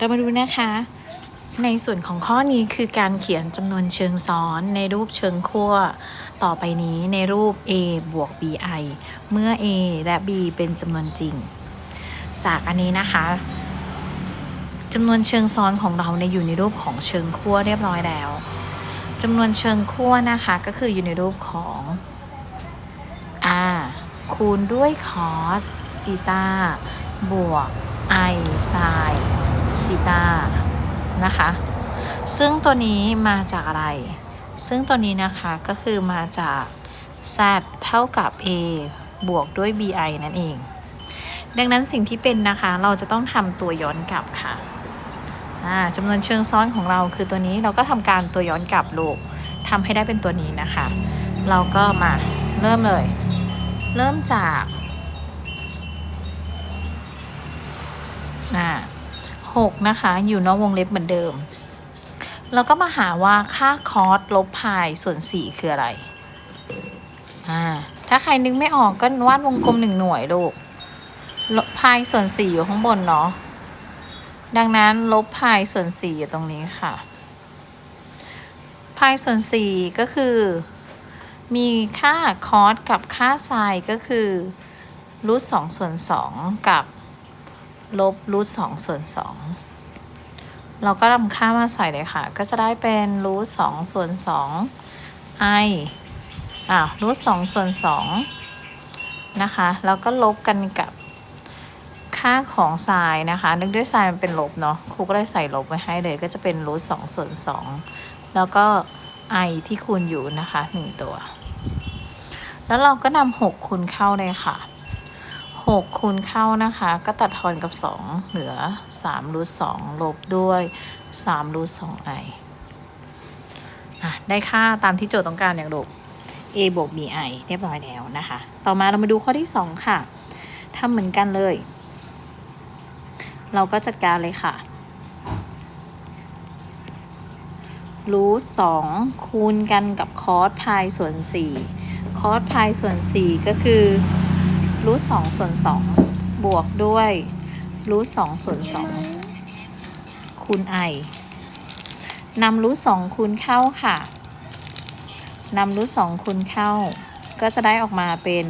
เรามาดูนะคะ ในส่วนของข้อนี้คือการเขียนจำนวนเชิงซ้อนในรูปเชิงขั้วต่อไปนี้ในรูป a บวก bi เมื่อ a และ b เป็นจำนวนจริง จากอันนี้นะคะจำนวนเชิงซ้อนของเราในอยู่ในรูปของเชิงขั้วเรียบร้อยแล้วจำนวนเชิงขั้วนะคะก็คืออยู่ในรูปของ r คูณด้วย cos ซีตาบวก i sin ซี ตานะคะ ซึ่งตัวนี้มาจากอะไร ซึ่งตัวนี้นะคะก็คือมาจาก z เท่ากับ a บวกด้วย bi นั่นเอง ดังนั้นสิ่งที่เป็นนะคะเราจะต้องทำตัวย้อนกลับค่ะจำนวนเชิงซ้อนของเราคือตัวนี้เราก็ทำการตัวย้อนกลับลูกทำให้ได้เป็นตัวนี้นะคะ เราก็มาเริ่มเลย เริ่มจากอ่า หกนะคะ อยู่นอกวงเล็บเหมือนเดิมเราก็มาหาว่าค่าคอสลบพายส่วนสี่คืออะไร อ่า ถ้าใครนึกไม่ออกก็วาดวงกลมหนึ่งหน่วยลูกลบพายส่วนสี่อยู่ข้างบนเนาะ ดังนั้นลบพายส่วนสี่อยู่ตรงนี้ค่ะ พายส่วนสี่ก็คือ มีค่าคอสกับค่าไซน์ก็คือรูทสองส่วนสองกับ ลบรูทสองส่วนสองเราก็นำค่ามาใส่เลยค่ะ ก็จะได้เป็นรูทสองส่วนสองไออะรูทสองส่วนสองนะคะแล้วก็ลบกันกับค่าของไซน์นะคะนึกด้วยไซน์มันเป็นลบเนาะครูก็ได้ใส่ลบไว้ให้เลย ก็จะเป็นรูทสองส่วนสองแล้วก็ i ที่คูณอยู่นะคะหนึ่งตัว แล้วเราก็นำหกคูณเข้าเลยค่ะ หกคูณเข้านะคะ ก็ตัดทอนกับสองเหลือสามรูทสองลบด้วยสามรูทสอง i อะได้ค่าตามที่โจทย์ต้องการอย่างลูก a บวก bi เรียบร้อยแล้วนะคะ ต่อมาเรามาดูข้อที่สองค่ะทำเหมือนกันเลย เราก็จัดการเลยค่ะรูทสองคูณกันกับคอสพายส่วนสี่คอสพายส่วนสี่ก็คือ รูทสองส่วนสองบวกด้วยรูทสองส่วนสองคูณ i นำรูทสองคูณเข้าค่ะนำรูทสองคูณเข้า ก็จะได้ออกมาเป็น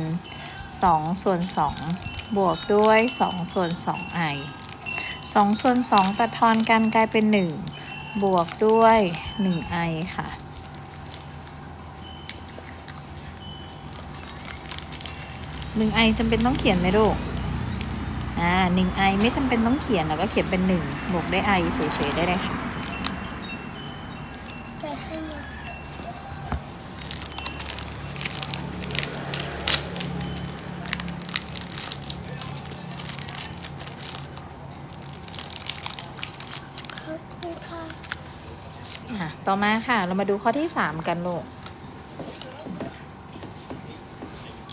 สองส่วนสองบวกด้วยสองส่วนสอง i สองส่วนสองตัดทอนกันกลายเป็นหนึ่งบวกด้วย 1i ค่ะ 1i จำเป็นต้องเขียนไหมลูกอ่า 1i ไม่จำเป็นต้องเขียนแล้วก็เขียนเป็น1บวกด้วย i เฉยๆได้เลยค่ะอะต่อมาค่ะ เรามาดูข้อที่ 3 กันลูก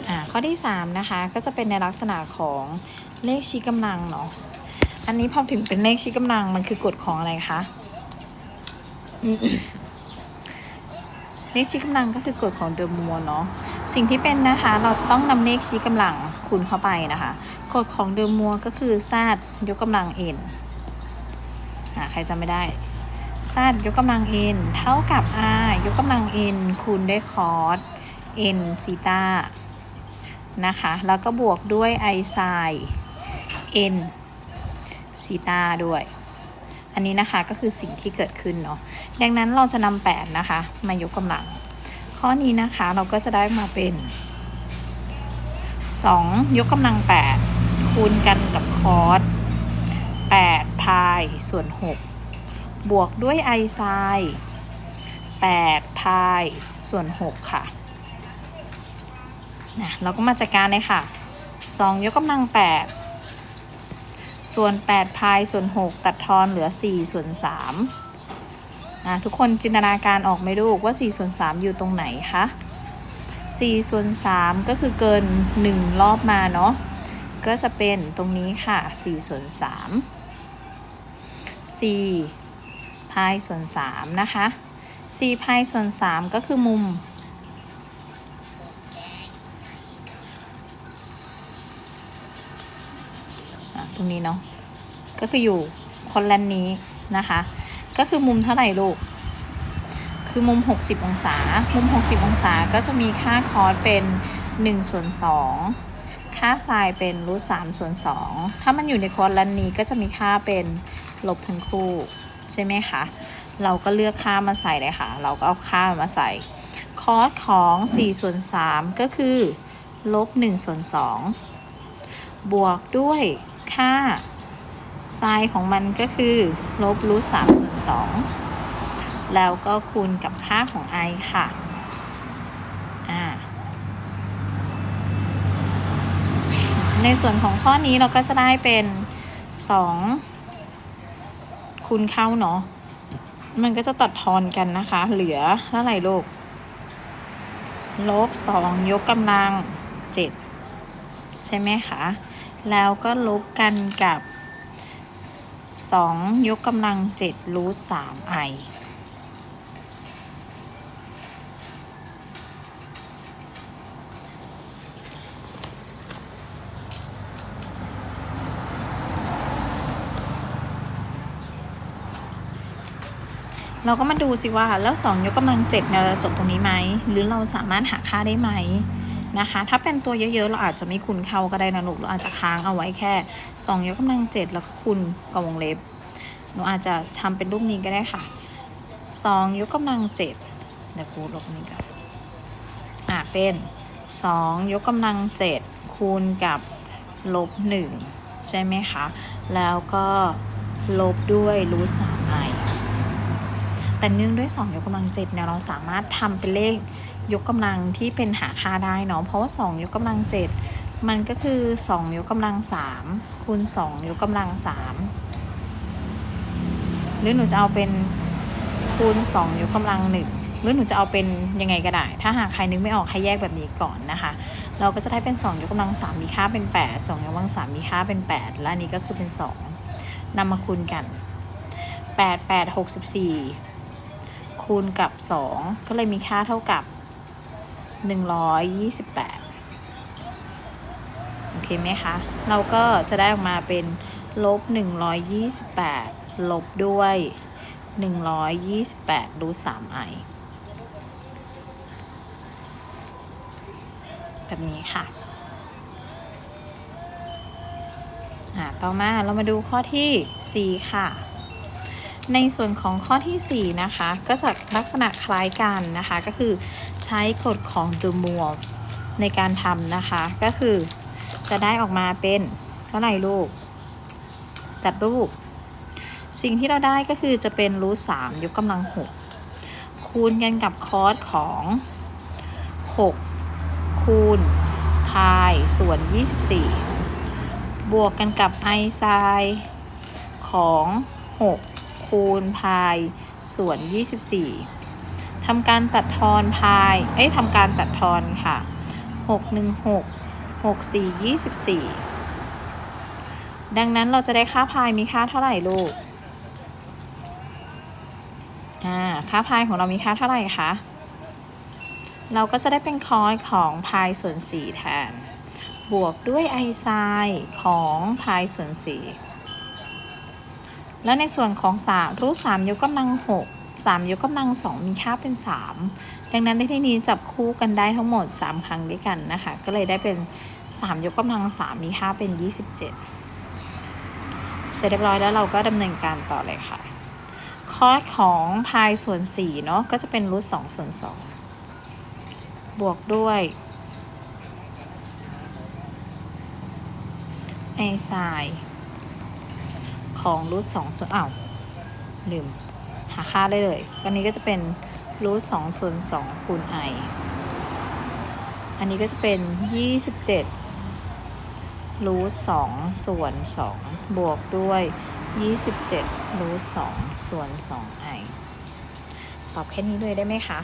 อ่า ข้อที่ 3 นะคะ ก็จะเป็นในลักษณะของเลขชี้กำลังเนาะอันนี้พอถึงเป็นเลขชี้กำลังมันคือกฎของอะไรคะเลขชี้กำลังก็คือกฎของเดอร์มัวเนาะสิ่งที่เป็นนะคะเราจะต้องนำเลขชี้กำลังคูณเข้าไปนะคะกฎของเดอร์มัวก็คือซาดยกกำลัง n อ่าใครจำไม่ได้ซาดยกกำลัง n เท่ากับ r ยกกำลัง n คูณด้วยคอส n ซีตา นะคะ แล้วก็บวกด้วย i ไซ n ซีตาด้วย อันนี้นะคะก็คือสิ่งที่เกิดขึ้นเนาะ ดังนั้นเราจะนำ8นะคะ มายกกำลัง ข้อนี้นะคะเราก็จะได้มาเป็น 2 ยกกำลัง 8 คูณกันกับคอส8พายส่วน 6 บวกด้วย i ไซ8พายส่วน 6 ค่ะ นะเราก็มาจัดการเลยค่ะ 2 ยกกำลัง 8 ส่วน 8 พายส่วน 6 ตัดทอนเหลือ 4 ส่วน3นะทุกคนจินตนาการออกไหมลูกว่า 4 ส่วน 3 อยู่ตรงไหนคะ 4 ส่วน 3 ก็คือเกิน 1 รอบมาเนาะก็จะเป็นตรงนี้ค่ะ 4 ส่วน 3 4 พายส่วน 3 นะคะ 4 พายส่วน 3 ก็คือมุม ตรงนี้เนาะก็คืออยู่ขคนแลนนี้นะคะ ก็คือมุมเท่าไหร่ลูก คือมุม 60 องศา มุม 60 องศาก็จะมีค่าคอสเป็น1ส่วน2ค่าไซน์เป็นรูท3ส่วน2ถ้ามันอยู่ในคอร์สลันนี้ก็จะมีค่าเป็นลบทั้งคู่ใช่ไหมคะ เราก็เลือกค่ามาใส่เลยค่ะ เราก็เอาค่ามาใส่ คอสของ4ส่วน3ก็คือลบ1ส่วน2บวกด้วย ค่าไซน์ของมันก็คือลบรูท3ส่วน2แล้วก็คูณกับค่าของ i ค่ะในส่วนของข้อนี้เราก็จะได้เป็น2คูณเข้าเนาะมันก็จะตัดทอนกันนะคะ เหลือเท่าไหร่ลูกลบ2ยกกำลัง7ใช่ไหมคะ แล้วก็ลบกันกับ 2 ยกกำลัง7รูท3 i เราก็มาดูสิว่าแล้ว 2 ยกกำลัง7เนี่ยเราจะจบตรงนี้ไหม หรือเราสามารถหาค่าได้ไหม นะคะ ถ้าเป็นตัวเยอะๆ เราอาจจะไม่คูณเข้าก็ได้นะลูเราอาจจะค้างเอาไว้แค่ 2 ยกกำลัง 7 แล้วก็คูณกับวงเล็บ หนูอาจจะทำเป็นรูปนี้ก็ได้ค่ะ 2 ยกกำลัง 7 เดี๋ยวครูลบนี้ก่อนอะเป็น 2 ยกกำลัง 7 คูณกับลบ 1 ใช่ไหมคะ แล้วก็ลบด้วยรูท3 i แต่เนื่องด้วย 2 ยกกำลัง 7เนี่ยเราสามารถทำเป็นเลข ยกกำลังที่เป็นหาค่าได้เนาะเพราะว่า2ยกกำลัง 7 มันก็คือ 2 ยกกำลัง 3 คูณ 2 ยกกำลัง 3 หรือหนูจะเอาเป็นคูณ 2 ยกกำลัง 1 หรือหนูจะเอาเป็นยังไงก็ได้ ถ้าหากใครนึกไม่ออกให้แยกแบบนี้ก่อนนะคะ เราก็จะได้เป็น 2 ยกกำลัง 3 มีค่าเป็น 8 2 ยกกำลัง 3 มีค่าเป็น 8 และอันนี้ก็คือเป็น 2นำมาคูณกัน 8 8 64 คูณกับ 2 ก็เลยมีค่าเท่ากับ 128 โอเคไหมคะ เราก็จะได้ออกมาเป็นลบ 128 ลบด้วย 128รูท3 i แบบนี้ค่ะอ่าต่อมาเรามาดูข้อที่ 4 ค่ะ ในส่วนของข้อที่ 4 นะคะ ก็จะลักษณะคล้ายกันนะคะ ก็คือใช้กฎของ The m o r e ในการทำนะคะ ก็คือจะได้ออกมาเป็นเท่าไหร่ลูก จัดรูป สิ่งที่เราได้ก็คือจะเป็นรูท3ยกกำลัง6คูณกันกับคอสของ 6 คูณพายส่วน 24 บวกกันกับไอไซน์ของ 6 คูณพายส่วน 24ทำการตัดทอนพาย เอ้ยทำการตัดทอนค่ะ 6 1 6 6 4 24 ดังนั้นเราจะได้ค่าพายมีค่าเท่าไหร่ลูก อ่า ค่าพายของเรามีค่าเท่าไหร่คะ เราก็จะได้เป็นคอสของพายส่วน 4 แทน บวกด้วยไอไซน์ของพายส่วน 4 แล้วในส่วนของ 3 รูท3ยกกำลัง 6 3 ยกกำลัง 2 มีค่าเป็น 3 ดังนั้นในที่นี้จับคู่กันได้ทั้งหมด 3 ครั้งด้วยกันนะคะ ก็เลยได้เป็น 3 ยกกำลัง 3 มีค่าเป็น 27 เสร็จเรียบร้อยแล้วเราก็ดำเนินการต่อเลยค่ะ คอสของพายส่วน4เนาะก็จะเป็นรูท2ส่วน 2 บวกด้วยไอไซน์ ของรูท2ส่วนอ้าวลืมหาค่าได้เลยอันนี้ก็จะเป็นรูท2ส่วน2คูณ i อันนี้ก็จะเป็น 27รูท2ส่วน2บวกด้วย 27รูท2ส่วน 2i ตอบแค่นี้เลยได้ไหมคะ